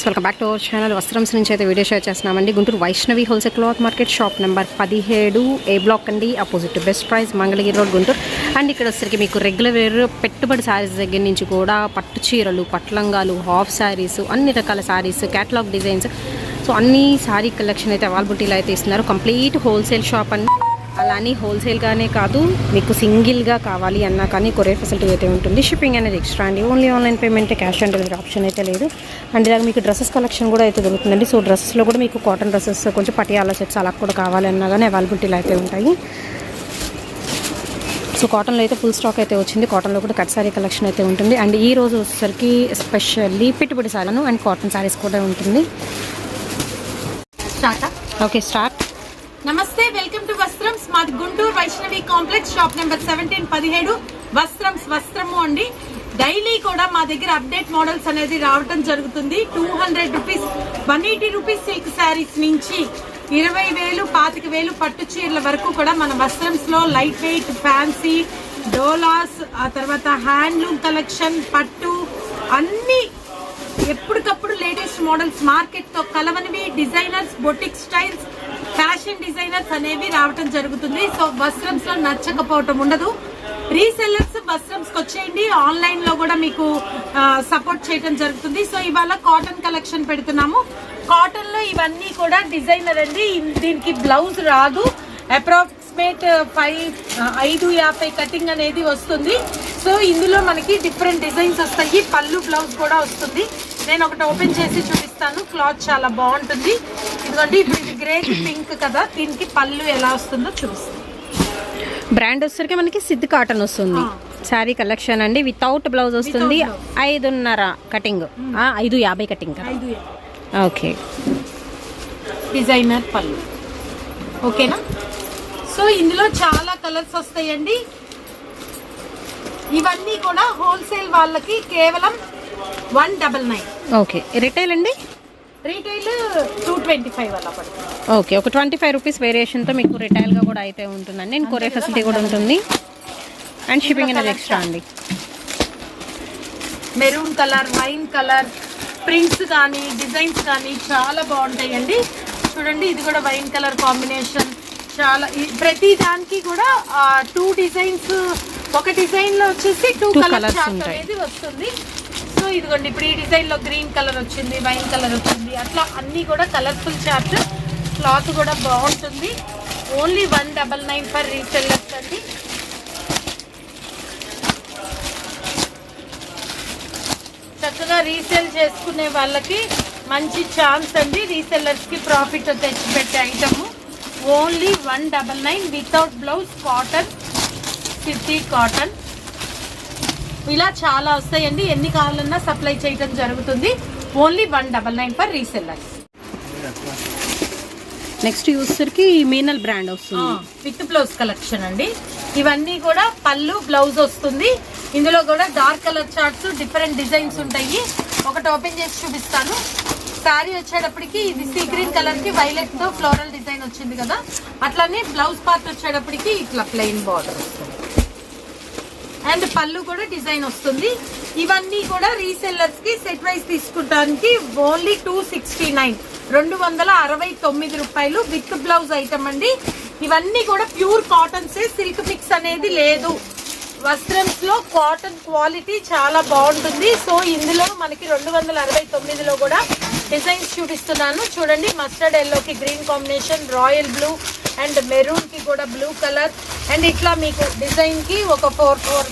Welcome back to our channel Vastrams నుంచి అయితే video share చేస్తున్నామండి. Guntur Vaishnavi wholesale cloth market shop number పదిహేడు A block అండి. Opposite Best Price Mangalagiri Road Guntur. And ఇక్కడ వచ్చరికి మీకు రెగ్యులర్ వేర్ పెట్టుబడి శారీస్ దగ్గర నుంచి కూడా పట్టు చీరలు పట్లంగాలు హాఫ్ శారీస్ అన్ని రకాల శారీస్ క్యాటలాగ్ డిజైన్స్ సో అన్ని శారీ కలెక్షన్ అయితే అవైలబిలిటీలో అయితే ఇస్తున్నారు. కంప్లీట్ హోల్సేల్ షాప్ అండి. అలా అని హోల్సేల్గానే కాదు మీకు సింగిల్గా కావాలి అన్నా కానీ కొరియర్ ఫెసిలిటీ అయితే ఉంటుంది. షిప్పింగ్ అనేది ఎక్స్ట్రా అండి. Only online payment cash on delivery option అయితే లేదు. అండ్ ఇలాగ మీకు డ్రెస్సెస్ కలెక్షన్ కూడా అయితే దొరుకుతుందండి. సో డ్రెస్సెస్లో కూడా మీకు కాటన్ డ్రెస్సెస్ కొంచెం పటియాలా సెట్స్ అలా కూడా కావాలన్నా కానీ అవైలబిలిటీలో అయితే ఉంటాయి. సో కాటన్లో అయితే ఫుల్ స్టాక్ అయితే వచ్చింది. కాటన్లో కూడా కట్ సారీ కలెక్షన్ అయితే ఉంటుంది. అండ్ ఈ రోజు వచ్చేసరికి ఎస్పెషల్లీ పెట్టుబడి సారీను అండ్ కాటన్ సారీస్ కూడా ఉంటుంది. స్టార్టా ఓకే స్టార్ట్ నమస్తే వెల్కమ్ టు మాది Guntur Vaishnavi complex shop number seventeen పదిహేడు. వస్త్రం వస్త్రము అండి. డైలీ కూడా మా దగ్గర అప్డేట్ మోడల్స్ అనేది రావటం జరుగుతుంది. Two hundred rupees one eighty rupees silk saris నుంచి ఇరవై వేలు పాతిక వేలు పట్టు చీరల వరకు కూడా మన వస్త్రంస్లో లైట్ వెయిట్ ఫ్యాన్సీ డోలాస్ ఆ తర్వాత హ్యాండ్లూమ్ కలెక్షన్ పట్టు అన్నీ ఎప్పటికప్పుడు లేటెస్ట్ మోడల్స్ మార్కెట్తో కలవనివి. Designers boutique styles fashion designers అనేవి రావటం జరుగుతుంది. సో వస్త్రంస్లో నచ్చకపోవటం ఉండదు. రీసెల్లర్స్ వస్త్రమ్స్ వచ్చేయండి. ఆన్లైన్లో కూడా మీకు సపోర్ట్ చేయటం జరుగుతుంది. సో ఇవాళ కాటన్ కలెక్షన్ పెడుతున్నాము. కాటన్లో ఇవన్నీ కూడా డిజైనర్ అండి. దీనికి బ్లౌజ్ రాదు. అప్రాక్సిమేట్ ఫైవ్ ఐదు యాభై కటింగ్ అనేది వస్తుంది. సో ఇందులో మనకి డిఫరెంట్ డిజైన్స్ వస్తాయి. పళ్ళు బ్లౌజ్ కూడా వస్తుంది. నేను ఒకటి ఓపెన్ చేసి చూపిస్తాను. క్లాత్ చాలా బాగుంటుంది. ఇదిగోండి ఇప్పుడు ఇది గ్రే పింక్ కదా దీనికి పళ్ళు ఎలా వస్తుందో చూపిస్తాను. బ్రాండ్ వచ్చేసరికి మనకి సిద్ధ్ కాటన్ వస్తుంది. శారీ కలెక్షన్ అండి. వితౌట్ బ్లౌజ్ వస్తుంది. ఐదున్నర కటింగ్ ఐదు యాభై కటింగ్ ఓకే డిజైనర్ పళ్ళు. ఓకేనా సో ఇందులో చాలా కలర్స్ వస్తాయండి. ఇవన్నీ కూడా హోల్సేల్ వాళ్ళకి కేవలం one double nine okay. Retail అండి? రీటైల్ టూ ట్వంటీ ఫైవ్ అలా పడుతుంది. ఓకే. ఒక ట్వంటీ ఫైవ్ రూపీస్ వేరియేషన్తో మీకు రిటైల్గా కూడా అయితే ఉంటుందండి. అండ్ కొరియర్ ఫెసిలిటీ కూడా ఉంటుంది. అండ్ షిప్పింగ్ అనేది ఎక్స్ట్రా అండి. Maroon colour wine colour prints కానీ డిజైన్స్ కానీ చాలా బాగుంటాయండి. చూడండి ఇది కూడా వైన్ కలర్ కాంబినేషన్ చాలా ప్రతి దానికి కూడా టూ డిజైన్స్ ఒక డిజైన్లో వచ్చేసి two Two colour colours chart ఉంటాయి. అనేది వస్తుంది. ఇదిగోండి ఇప్పుడు ఈ డిజైన్లో గ్రీన్ కలర్ వచ్చింది వైన్ కలర్ వచ్చింది అట్లా అన్నీ కూడా కలర్ఫుల్ చార్ట్ క్లాత్ కూడా బాగుంటుంది. Only one double nine for resellers అండి. చక్కగా రీసేల్ చేసుకునే వాళ్ళకి మంచి ఛాన్స్ అండి. రీసెల్లర్స్కి ప్రాఫిట్ తెచ్చిపెట్టే పెట్టే only one double nine without blouse cotton city cotton ఇలా చాలా వస్తాయండి. ఎన్ని కావాలన్నా సప్లై చేయడం జరుగుతుంది. Only one double nine for resellers. Next వచ్చేసరికి మీనల్ బ్రాండ్ వస్తుంది. విత్ బ్లౌజ్ కలెక్షన్ అండి. ఇవన్నీ కూడా పళ్ళు బ్లౌజ్ వస్తుంది. ఇందులో కూడా dark colour charts different designs ఉంటాయి. ఒకటి ఓపెన్ చేసి చూపిస్తాను. శారీ వచ్చేటప్పటికి ఇది సీ గ్రీన్ కలర్కి వైలెట్తో ఫ్లోరల్ డిజైన్ వచ్చింది కదా. అట్లానే బ్లౌజ్ పార్ట్ వచ్చేటప్పటికి ఇట్లా ప్లెయిన్ బార్డర్ వస్తుంది. అండ్ పళ్ళు కూడా డిజైన్ వస్తుంది. ఇవన్నీ కూడా రీసెల్లర్స్కి సెట్ వైజ్ తీసుకుంటానికి ఓన్లీ టూ సిక్స్టీ నైన్ రెండు వందల అరవై తొమ్మిది రూపాయలు విత్ బ్లౌజ్ ఐటమ్ అండి. ఇవన్నీ కూడా ప్యూర్ కాటన్స్ సిల్క్ మిక్స్ అనేది లేదు. వస్త్రమ్స్లో కాటన్ క్వాలిటీ చాలా బాగుంటుంది. సో ఇందులో మనకి రెండు వందల అరవై తొమ్మిదిలో కూడా డిజైన్స్ చూపిస్తున్నాను. చూడండి మస్టర్డ్ ఎల్లోకి green combination royal blue and మెరూన్కి కూడా బ్లూ కలర్ అండ్ ఇట్లా మీకు డిజైన్కి ఒక ఫోర్ ఫోర్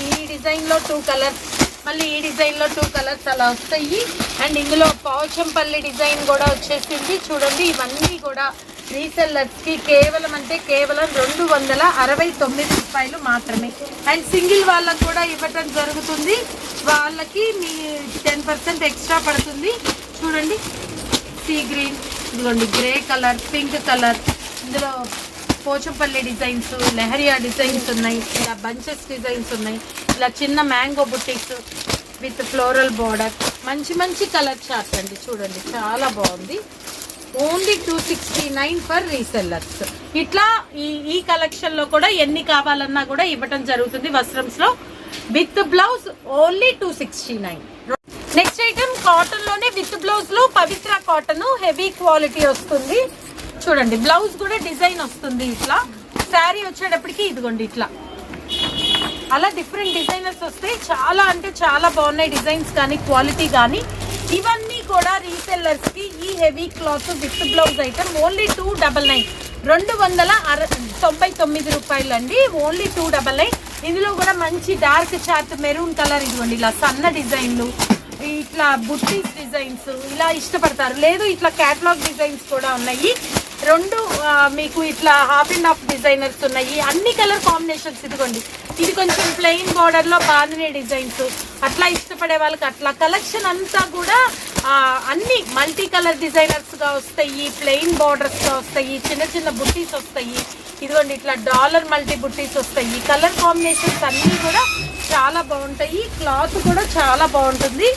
ఈ డిజైన్లో టూ కలర్స్ మళ్ళీ ఈ డిజైన్లో టూ కలర్స్ అలా వస్తాయి. అండ్ ఇందులో పౌచంపల్లి డిజైన్ కూడా వచ్చేసింది. చూడండి ఇవన్నీ కూడా రీసెల్లర్స్కి కేవలం అంటే కేవలం రెండు వందల అరవై తొమ్మిది రూపాయలు మాత్రమే. అండ్ సింగిల్ వాళ్ళకు కూడా ఇవ్వటం జరుగుతుంది. వాళ్ళకి మీ టెన్ పర్సెంట్ ఎక్స్ట్రా పడుతుంది. చూడండి సీ గ్రీన్ ఇదిగోండి గ్రే కలర్ పింక్ కలర్ ఇందులో పోచంపల్లి డిజైన్స్ లెహరియా డిజైన్స్ ఉన్నాయి ఇలా బంచెస్ డిజైన్స్ ఉన్నాయి ఇలా చిన్న మ్యాంగో బుటిక్స్ విత్ ఫ్లోరల్ బార్డర్. మంచి మంచి కలర్ చార్ట్ అండి చూడండి చాలా బాగుంది. Only two sixty nine for resellers. ఇట్లా ఈ ఈ కలెక్షన్లో కూడా ఎన్ని కావాలన్నా కూడా ఇవ్వటం జరుగుతుంది వస్త్రంస్లో with blouse only two sixty nine. Next item కాటన్లోనే with బ్లౌజ్లో పవిత్ర కాటన్ హెవీ క్వాలిటీ వస్తుంది. చూడండి బ్లౌజ్ కూడా డిజైన్ వస్తుంది ఇట్లా. శారీ వచ్చేటప్పటికి ఇదిగోండి ఇట్లా. అలా డిఫరెంట్ డిజైనర్స్ వస్తాయి చాలా అంటే చాలా బాగున్నాయి డిజైన్స్ కానీ క్వాలిటీ కానీ. ఇవన్నీ కూడా రీసెల్లర్స్కి ఈ heavy cloth with blouse item only two double nine రెండు వందల అర తొంభై తొమ్మిది రూపాయలు అండి. ఓన్లీ టూ డబల్ నైన్ ఇందులో కూడా మంచి డార్క్ చార్ట్ మెరూన్ కలర్ ఇదిగోండి ఇలా సన్న డిజైన్లు ఇట్లా బుట్టీస్ డిజైన్స్ ఇలా ఇష్టపడతారు. లేదు ఇట్లా క్యాటలాగ్ డిజైన్స్ కూడా ఉన్నాయి. రెండు మీకు ఇట్లా హాఫ్ అండ్ హాఫ్ డిజైనర్స్ ఉన్నాయి. అన్ని కలర్ కాంబినేషన్స్ ఇదిగోండి. ఇది కొంచెం ప్లెయిన్ బార్డర్లో బాగునే డిజైన్స్ అట్లా ఇష్టపడే వాళ్ళకి అట్లా కలెక్షన్ అంతా కూడా అన్ని మల్టీ కలర్ డిజైనర్స్గా వస్తాయి ప్లెయిన్ బార్డర్స్గా వస్తాయి చిన్న చిన్న బుట్టీస్ వస్తాయి. ఇదిగోండి ఇట్లా డాలర్ మల్టీ బుట్టీస్ వస్తాయి. కలర్ కాంబినేషన్స్ అన్నీ కూడా చాలా బాగుంటాయి. క్లాత్ కూడా చాలా బాగుంటుంది.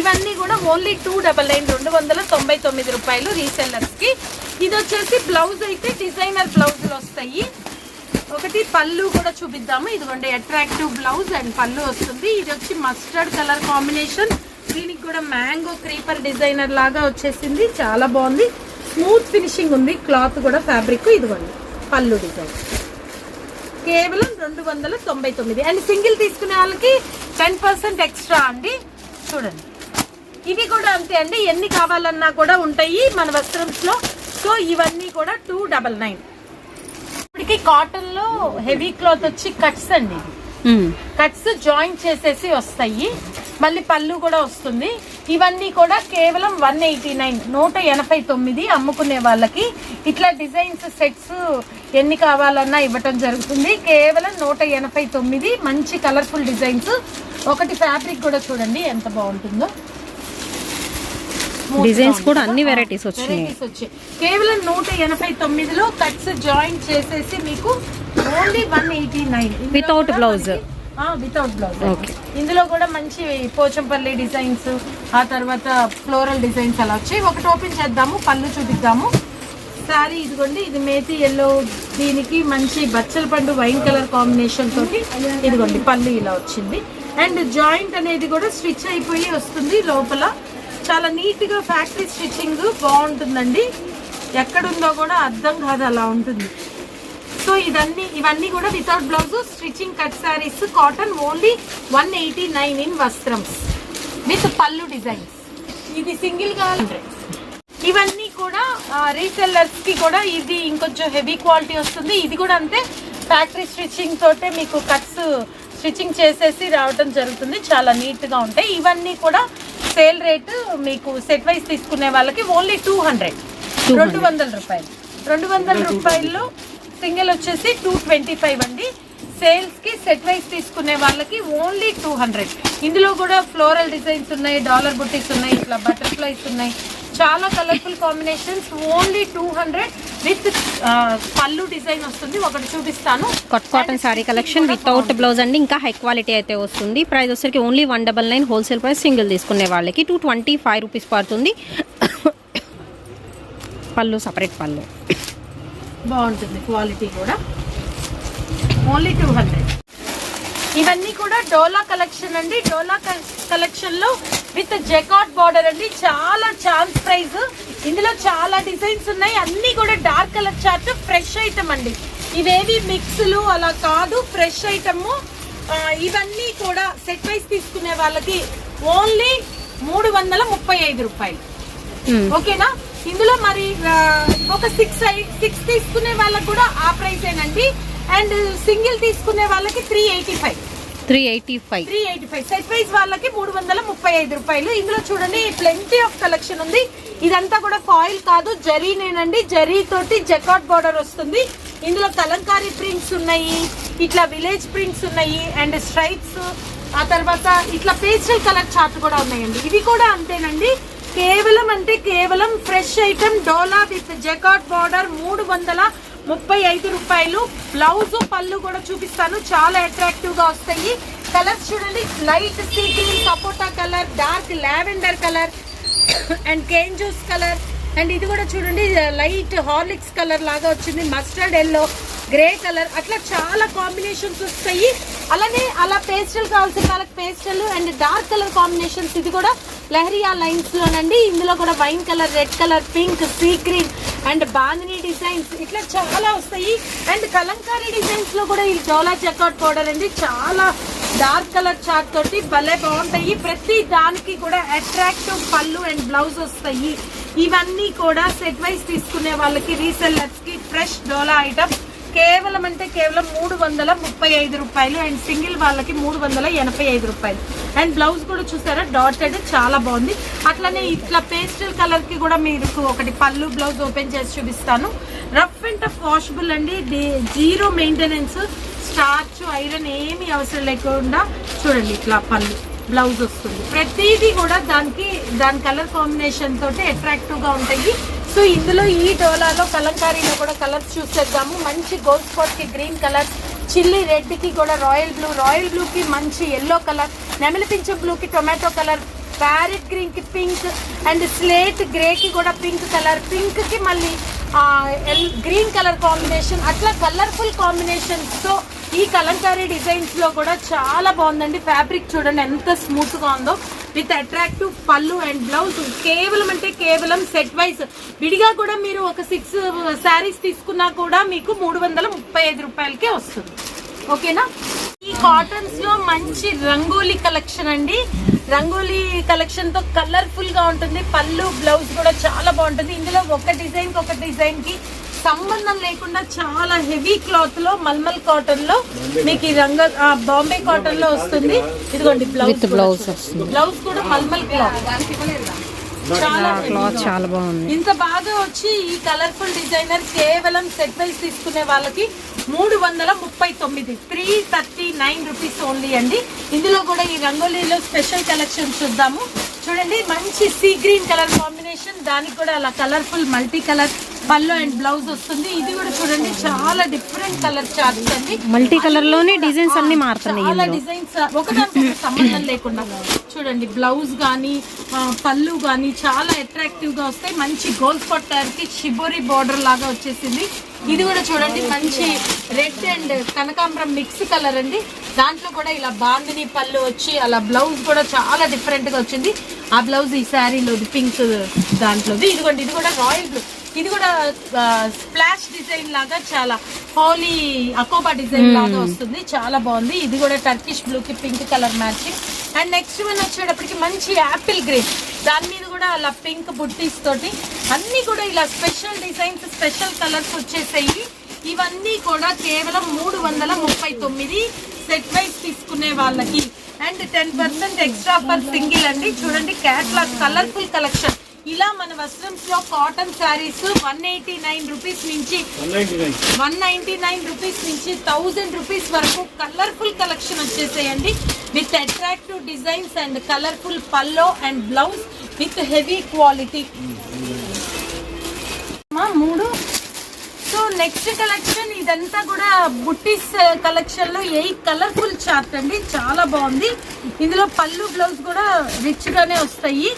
ఇవన్నీ కూడా ఓన్లీ టూ డబల్ నైన్ రెండు వందల తొంభై తొమ్మిది రూపాయలు రీసెల్లర్స్కి ఇది వచ్చేసి బ్లౌజ్ అయితే డిజైనర్ బ్లౌజులు వస్తాయి. ఒకటి పళ్ళు కూడా చూపిద్దాము. ఇదిగోండి అట్రాక్టివ్ బ్లౌజ్ అండ్ పళ్ళు వస్తుంది. ఇది వచ్చి మస్టర్డ్ కలర్ కాంబినేషన్ దీనికి కూడా మ్యాంగో క్రీపర్ డిజైనర్ లాగా వచ్చేసింది. చాలా బాగుంది. స్మూత్ ఫినిషింగ్ ఉంది. క్లాత్ కూడా ఫ్యాబ్రిక్ ఇదిగోండి పళ్ళు డిజైన్ కేవలం రెండు వందల తొంభై తొమ్మిది. అండ్ సింగిల్ తీసుకునే వాళ్ళకి టెన్ పర్సెంట్ ఎక్స్ట్రా అండి. చూడండి. ఇవి కూడా అంతే అండి. ఎన్ని కావాలన్నా కూడా ఉంటాయి మన వస్త్రంస్లో సో ఇవన్నీ కూడా టూ డబల్ నైన్. ఇప్పటికి కాటన్లో హెవీ క్లాత్ వచ్చి కట్స్ అండి. కట్స్ జాయిన్ చేసేసి వస్తాయి. మళ్ళీ పళ్ళు కూడా వస్తుంది. ఇవన్నీ కూడా కేవలం వన్ ఎయిటీ నైన్ నూట ఎనభై తొమ్మిది అమ్ముకునే వాళ్ళకి ఇట్లా డిజైన్స్ సెట్స్ ఎన్ని కావాలన్నా ఇవ్వటం జరుగుతుంది. కేవలం నూట ఎనభై తొమ్మిది మంచి కలర్ఫుల్ డిజైన్స్ ఒకటి ఫ్యాబ్రిక్ కూడా చూడండి ఎంత బాగుంటుందో. డిజైన్స్ కూడా. అన్ని. Varieties వచ్చాయి కేవలం నూట ఎనభై తొమ్మిదిలో కట్స్ జాయిన్ చేసేసి మీకు only one eighty nine Without blouse. Without blouse. ఇందులో కూడా మంచి పోచంపల్లి డిజైన్స్ ఆ తర్వాత ఫ్లోరల్ డిజైన్స్ అలా వచ్చాయి ఒకటి ఓపెన్ చేద్దాము పళ్ళు చూపిద్దాము శారీ ఇదిగోండి ఇది మేతి ఎల్లో దీనికి మంచి బచ్చల పండు వైన్ కలర్ కాంబినేషన్ తోటి ఇదిగోండి పళ్ళు ఇలా వచ్చింది అండ్ జాయింట్ అనేది కూడా స్టిచ్ అయిపోయి వస్తుంది లోపల చాలా నీట్గా ఫ్యాక్టరీ స్టిచ్చింగ్ బాగుంటుందండి. ఎక్కడుందో కూడా అర్థం కాదు అలా ఉంటుంది. సో ఇదన్నీ ఇవన్నీ కూడా without blouse stitching cut saris cotton only one eighty nine in Vastrams with pallu designs ఇది సింగిల్గా ఇవన్నీ కూడా రీసెల్లర్స్కి కూడా ఇది ఇంకొంచెం హెవీ క్వాలిటీ వస్తుంది. ఇది కూడా అంతే ఫ్యాక్టరీ స్టిచ్చింగ్ తోటే మీకు కట్స్ స్టిచ్చింగ్ చేసేసి రావడం జరుగుతుంది. చాలా నీట్గా ఉంటాయి. ఇవన్నీ కూడా సేల్ రేట్ మీకు సెట్ వైస్ తీసుకునే వాళ్ళకి ఓన్లీ టూ హండ్రెడ్. రెండు వందల రూపాయలు. రెండు వందల రూపాయల్లో సింగిల్ వచ్చేసి టూ ట్వంటీ ఫైవ్ అండి. సేల్స్కి సెట్ వైస్ తీసుకునే వాళ్ళకి ఓన్లీ టూ హండ్రెడ్. ఇందులో కూడా ఫ్లోరల్ డిజైన్స్ ఉన్నాయి డాలర్ బుట్టీస్ ఉన్నాయి ఇట్లా బటర్ఫ్లైస్ ఉన్నాయి. చాలా colourful combinations only two hundred. With pallu design వస్తుంది ఒకటి చూపిస్తాను. Cut cotton sari collection without blouse అండి ఇంకా హై క్వాలిటీ అయితే వస్తుంది. ప్రైస్ వచ్చరికి only one double nine wholesale price single తీసుకునే వాళ్ళకి టూ ట్వంటీ ఫైవ్ రూపీస్ పడుతుంది. పళ్ళు సపరేట్ పళ్ళు. బాగుంటుంది క్వాలిటీ కూడా. ఓన్లీ టూ హండ్రెడ్ ఇవన్నీ కూడా డోలా కలెక్షన్ అండి. డోలా కలెక్షన్లో విత్ జెకాట్ బార్డర్ అండి. చాలా ఛాన్స్ ప్రైస్ ఇందులో చాలా డిజైన్స్ ఉన్నాయి. అన్ని కూడా dark colour chart fresh item అండి. ఇవేవి మిక్స్లు అలా కాదు ఫ్రెష్ ఐటమ్. ఇవన్నీ కూడా సెట్ వైస్ తీసుకునే వాళ్ళకి ఓన్లీ మూడు వందల ముప్పై ఐదు రూపాయలు. మ్మ్. ఓకేనా? ఇందులో మరి ఒక సిక్స్ సిక్స్ తీసుకునే వాళ్ళకి కూడా ఆ ప్రైస్ ఏనండి. అండ్ సింగిల్ తీసుకునే వాళ్ళకి three eighty five three eighty five three eighty five set price వాళ్ళకి మూడు వందల ముప్పై ఐదు రూపాయలు. ఇందులో చూడండి ప్లెంటీ ఆఫ్ కలెక్షన్ ఉంది. ఇదంతా కూడా ఫాయిల్ కాదు జరీనేనండి జరీ తోటి జకాట్ బార్డర్ వస్తుంది. ఇందులో కలంకారీ ప్రింట్స్ ఉన్నాయి ఇట్లా విలేజ్ ప్రింట్స్ ఉన్నాయి అండ్ స్ట్రైప్స్. ఆ తర్వాత ఇట్లా పేస్టల్ కలర్ చార్ట్ కూడా ఉన్నాయండి. ఇవి కూడా అంతేనండి. కేవలం అంటే కేవలం ఫ్రెష్ ఐటమ్ డోలా విత్ జకాట్ బార్డర్ మూడు వందల ముప్పై ఐదు రూపాయలు. బ్లౌజ్ పళ్ళు కూడా చూపిస్తాను. చాలా అట్రాక్టివ్గా వస్తాయి. కలర్స్ చూడండి. Light sea green sapota colour dark lavender colour and కేంజూస్ colour and ఇది కూడా చూడండి లైట్ హార్లిక్స్ కలర్ లాగా వచ్చింది. మస్టర్డ్ ఎల్లో గ్రే కలర్ అట్లా చాలా కాంబినేషన్స్ వస్తాయి. అలానే అలా పేస్టల్ కావాల్సిన వాళ్ళకి pastel and dark colour combinations ఇది కూడా లహరియా లైన్స్లోనండి ఇందులో కూడా wine colour red colour pink sea green and bandhani designs ఇట్లా చాలా వస్తాయి. అండ్ కలంకారీ డిజైన్స్లో కూడా ఈ డోలా చెక్అవుట్ పౌడర్ అండి. చాలా డార్క్ కలర్ చాక్ తోటి భలే బాగుంటాయి. ప్రతి దానికి కూడా అట్రాక్టివ్ పళ్ళు అండ్ బ్లౌజ్ వస్తాయి. ఇవన్నీ కూడా సెట్ వైజ్ తీసుకునే వాళ్ళకి రీసెల్లర్స్కి ఫ్రెష్ డోలా ఐటమ్ కేవలం అంటే కేవలం మూడు వందల ముప్పై ఐదు రూపాయలు అండ్ సింగిల్ వాళ్ళకి మూడు వందల ఎనభై ఐదు రూపాయలు. అండ్ బ్లౌజ్ కూడా చూసారా? డాటెడ్ చాలా బాగుంది. అట్లనే ఇట్లా పేస్టల్ కలర్కి కూడా మీకు ఒకటి పళ్ళు బ్లౌజ్ ఓపెన్ చేసి చూపిస్తాను. రఫ్ అండ్ టఫ్ వాషబుల్ అండి. జీరో మెయింటెనెన్స్ స్టార్చ్ ఐరన్ ఏమి అవసరం లేకుండా చూడండి ఇట్లా పళ్ళు బ్లౌజ్ వస్తుంది. ప్రతిదీ కూడా దానికి దాని కలర్ కాంబినేషన్ తోటి అట్రాక్టివ్గా ఉంటాయి. సో ఇందులో ఈ డోలాలో కలంకారీలో కూడా కలర్స్ చూసేద్దాము. మంచి గోల్డ్ స్పాట్కి గ్రీన్ కలర్ చిల్లీ రెడ్కి కూడా రాయల్ బ్లూ రాయల్ బ్లూకి మంచి ఎల్లో కలర్ నెమలిపించే బ్లూకి టొమాటో కలర్ ప్యారెట్ గ్రీన్కి పింక్ అండ్ స్లేట్ గ్రేకి కూడా పింక్ కలర్ పింక్కి మళ్ళీ గ్రీన్ కలర్ కాంబినేషన్ అట్లా కలర్ఫుల్ కాంబినేషన్స్తో ఈ కలంకారీ డిజైన్స్లో కూడా చాలా బాగుందండి. ఫ్యాబ్రిక్ చూడండి ఎంత స్మూత్గా ఉందో. With attractive pallu and blouse కేవలం అంటే కేవలం సెట్ వైజ్ విడిగా కూడా మీరు ఒక సిక్స్ శారీస్ తీసుకున్నా కూడా మీకు మూడు వందల ముప్పై ఐదు రూపాయలకే వస్తుంది. ఓకేనా? ఈ కాటన్స్లో మంచి రంగోలీ కలెక్షన్ అండి. రంగోలీ కలెక్షన్తో కలర్ఫుల్గా ఉంటుంది. పళ్ళు బ్లౌజ్ కూడా చాలా బాగుంటుంది. ఇందులో ఒక డిజైన్ ఒక డిజైన్కి సంబంధం లేకుండా చాలా హెవీ క్లాత్లో మల్మల్ కాటన్లో మీకు ఈ రంగ బాంబే కాటన్లో వస్తుంది. ఇదిగోండి బ్లౌజ్ వస్తుంది. బ్లౌజ్ కూడా మల్మల్ క్లాత్. చాలా క్లాత్ చాలా బాగుంది. ఇంత బాగా వచ్చి ఈ కలర్ఫుల్ డిజైనర్ కేవలం సెట్ వైజ్ తీసుకునే వాళ్ళకి మూడు వందల ముప్పై తొమ్మిది. Three thirty nine rupees only అండి. ఇందులో కూడా ఈ రంగోలీలో స్పెషల్ కలెక్షన్ చూద్దాము. చూడండి మంచి సీ గ్రీన్ కలర్ కాంబినేషన్ దానికి కూడా అలా colourful multi colour pallu and blouse వస్తుంది. ఇది కూడా చూడండి చాలా డిఫరెంట్ కలర్ చార్ట్స్ అండి. మల్టీ కలర్లోనే డిజైన్స్ అన్ని మారుతున్నాయి చాలా డిజైన్స్ ఒకదానికి సంబంధం లేకుండా. చూడండి బ్లౌజ్ కానీ పళ్ళు కానీ చాలా అట్రాక్టివ్గా వస్తాయి. మంచి గోల్డ్ స్పాట్కి షిబోరి బార్డర్ లాగా వచ్చేసింది. ఇది కూడా చూడండి మంచి రెడ్ అండ్ కనకాంబరం మిక్స్ కలర్ అండి. దాంట్లో కూడా ఇలా బాందిని పళ్ళు వచ్చి అలా బ్లౌజ్ కూడా చాలా డిఫరెంట్గా వచ్చింది. ఆ బ్లౌజ్ ఈ శారీలోది పింక్ దాంట్లోది. ఇదిగోండి ఇది కూడా రాయల్ బ్లూ ఇది కూడా స్ప్లాష్ డిజైన్ లాగా చాలా హోలీ అకోబా డిజైన్ లాగా వస్తుంది. చాలా బాగుంది. ఇది కూడా టర్కిష్ బ్లూ కి pink colour matching and next one వచ్చేటప్పటికి మంచి యాపిల్ గ్రీన్ దాని మీద కూడా అలా పింక్ బుట్టీస్ తోటి అన్ని కూడా ఇలా స్పెషల్ డిజైన్స్ స్పెషల్ కలర్స్ వచ్చేసాయి. ఇవన్నీ కూడా కేవలం మూడు వందల ముప్పై తొమ్మిది సెట్ వైజ్ తీసుకునే వాళ్ళకి. And ten percent extra per single అండి. చూడండి క్యాట్లాగ్ కలర్ఫుల్ కలెక్షన్ ఇలా మన వస్త్రంస్లో cotton saris one eighty nine rupees నుంచి వన్ నైన్టీ నైన్ రూపీస్ నుంచి థౌజండ్ రూపీస్ వరకు కలర్ఫుల్ కలెక్షన్ వచ్చేసేయండి. With attractive designs and colourful pallu and blouse with heavy quality మూడు. So next collection ఇదంతా కూడా బుట్టీస్ కలెక్షన్లో ఎయిట్ కలర్ఫుల్ చార్ట్ అండి. చాలా బాగుంది. ఇందులో పళ్ళు బ్లౌజ్ కూడా రిచ్ గానే వస్తాయి.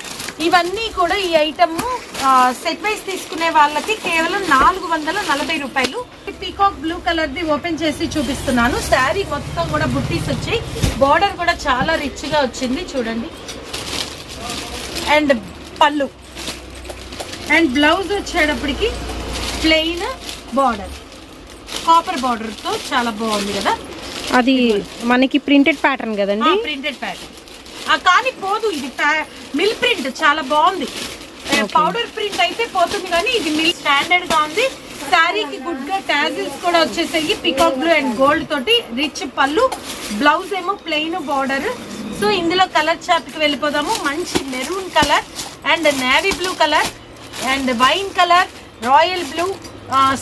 ఇవన్నీ కూడా ఈ ఐటమ్ సెట్ వైజ్ తీసుకునే వాళ్ళకి కేవలం నాలుగు వందల నలభై రూపాయలు. పీకాక్ బ్లూ కలర్ ది ఓపెన్ చేసి చూపిస్తున్నాను. శారీ మొత్తం కూడా బుట్టీస్ వచ్చాయి. బార్డర్ కూడా చాలా రిచ్గా వచ్చింది చూడండి. అండ్ పళ్ళు. అండ్ బ్లౌజ్ వచ్చేటప్పటికి ప్లెయిన్ బార్డర్ కాపర్ బార్డర్తో చాలా బాగుంది కదా? అది మనకి ప్రింటెడ్ ప్యాటర్న్ కదండి? ప్రింటెడ్ ప్యాటర్న్ కానీ పోదు ఇది మిల్ ప్రింట్ చాలా బాగుంది. పౌడర్ ప్రింట్ అయితే పోతుంది కానీ ఇది మిల్ స్టాండర్డ్గా ఉంది. శారీకి గుడ్గా టాజిల్స్ కూడా వచ్చేసాయి పికాక్ బ్లూ అండ్ గోల్డ్ తోటి. రిచ్ పళ్ళు బ్లౌజ్ ఏమో ప్లెయిన్ బార్డర్ సో ఇందులో కలర్ చార్ట్కి వెళ్ళిపోదాము. మంచి maroon colour and navy blue colour and wine colour royal blue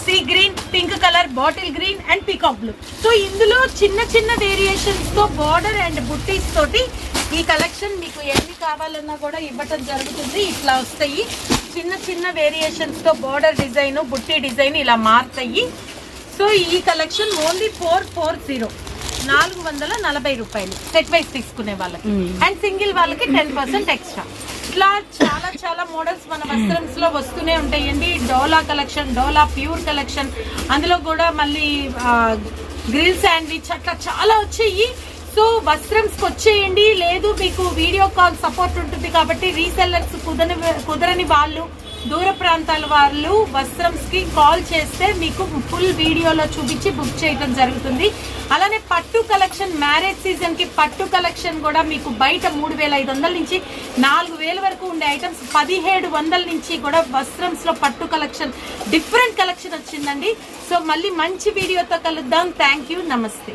sea green pink colour bottle green and peacock blue so ఇందులో చిన్న చిన్న వేరియేషన్స్తో బార్డర్ అండ్ బుట్టీస్ తోటి ఈ కలెక్షన్ మీకు ఎన్ని కావాలన్నా కూడా ఇవ్వటం జరుగుతుంది. ఇట్లా వస్తాయి. చిన్న చిన్న వేరియేషన్స్తో బార్డర్ డిజైన్ బుట్టి డిజైన్ ఇలా మారుతాయి. సో ఈ collection only four four zero నాలుగు వందల నలభై రూపాయలు. సెట్ వైజ్ తీసుకునే వాళ్ళకి. అండ్ సింగిల్ వాళ్ళకి టెన్ పర్సెంట్ ఎక్స్ట్రా ఇట్లా చాలా చాలా మోడల్స్ మన వస్త్రమ్స్లో వస్తూనే ఉంటాయండి. డోలా కలెక్షన్ డోలా ప్యూర్ కలెక్షన్. అందులో కూడా మళ్ళీ గ్రిల్ శాండ్విచ్ అట్లా చాలా వచ్చాయి. సో వస్త్రంస్కి వచ్చేయండి. లేదు మీకు వీడియో కాల్ సపోర్ట్ ఉంటుంది కాబట్టి రీసెల్లర్స్ కుదరని కుదరని వాళ్ళు దూర ప్రాంతాల వాళ్ళు వస్త్రంస్కి కాల్ చేస్తే మీకు ఫుల్ వీడియోలో చూపించి బుక్ చేయడం జరుగుతుంది. అలానే పట్టు కలెక్షన్ మ్యారేజ్ సీజన్కి పట్టు కలెక్షన్ కూడా మీకు బయట మూడు వేల ఐదు వందల నుంచి నాలుగు వేల వరకు ఉండే ఐటమ్స్ పదిహేడు వందల నుంచి కూడా వస్త్రంస్లో పట్టు కలెక్షన్ డిఫరెంట్ కలెక్షన్ వచ్చిందండి. సో మళ్ళీ మంచి వీడియోతో కలుద్దాం. Thank you. నమస్తే.